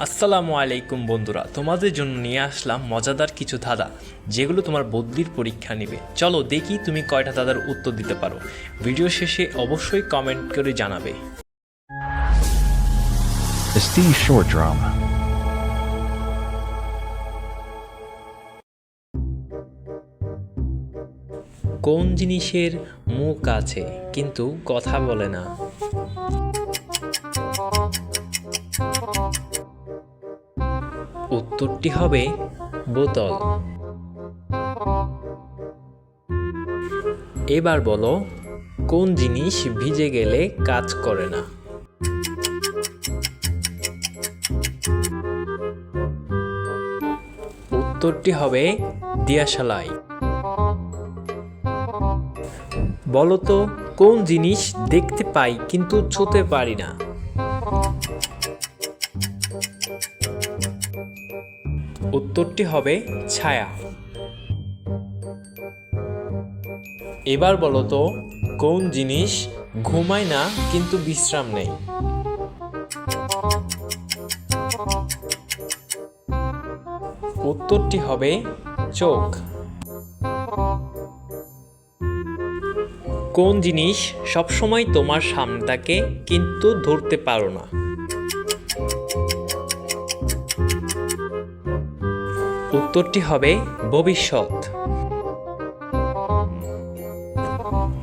আসসালামু আলাইকুম বন্ধুরা তোমাদের জন্য নিয়ে আসলাম মজাদার কিছু ধাঁধা যেগুলো তোমার বদলির পরীক্ষা নেবে। চলো দেখি তুমি কয়টা ধাঁধার উত্তর দিতে পারো। ভিডিও শেষে অবশ্যই কমেন্ট করে জানাবে. কোন জিনিসের মুখ আছে কিন্তু কথা বলে না? উত্তরটি হবে বোতল। এবার বলো, কোন জিনিস ভিজে গেলে কাজ করে না? উত্তরটি হবে দিয়াশালাই। বলো তো, কোন জিনিস দেখতে পাই কিন্তু ছুতে পারি না? উত্তরটি হবে ছায়া। এবার বলো তো, কোন জিনিস ঘুমায় না কিন্তু বিশ্রাম নেই উত্তরটি হবে চোখ। কোন জিনিস সবসময় তোমার সামনে থাকে কিন্তু ধরতে পারো না? উত্তরটি হবে ভবিষ্যৎ।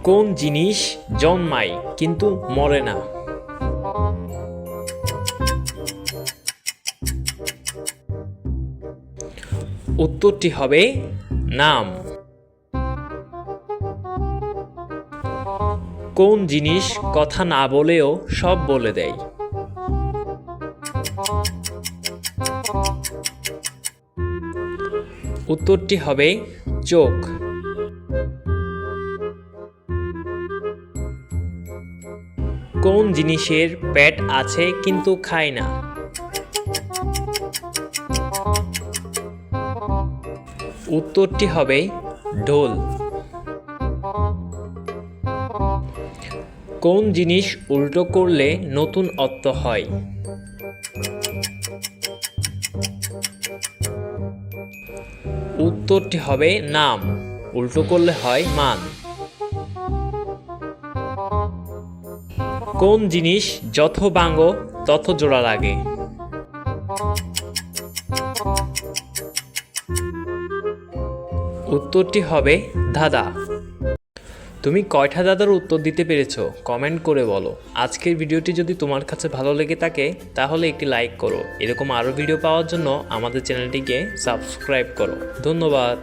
কোন জিনিস জন্মায় কিন্তু মরে না? উত্তরটি হবে নাম। কোন জিনিস কথা না বলেও সব বলে দেয়? উত্তরটি হবে চোখ। কোন জিনিসের পেট আছে কিন্তু খায় না? উত্তরটি হবে ঢোল। কোন জিনিস উল্টো করলে নতুন অর্থ হয়? উত্তরটি হবে নাম, উল্টো করলে হয় মান। কোন জিনিস যত বাঙ্গ তত জোড়া লাগে? উত্তরটি হবে ধাঁধা। তুমি কয়টা দাদার উত্তর দিতে পেরেছ? কমেন্ট করে বলো। আজকের ভিডিওটি যদি তোমার কাছে ভালো লেগে থাকে, তাহলে একটি লাইক করো। এরকম আরও ভিডিও পাওয়ার জন্য আমাদের চ্যানেলটিকে সাবস্ক্রাইব করো। ধন্যবাদ।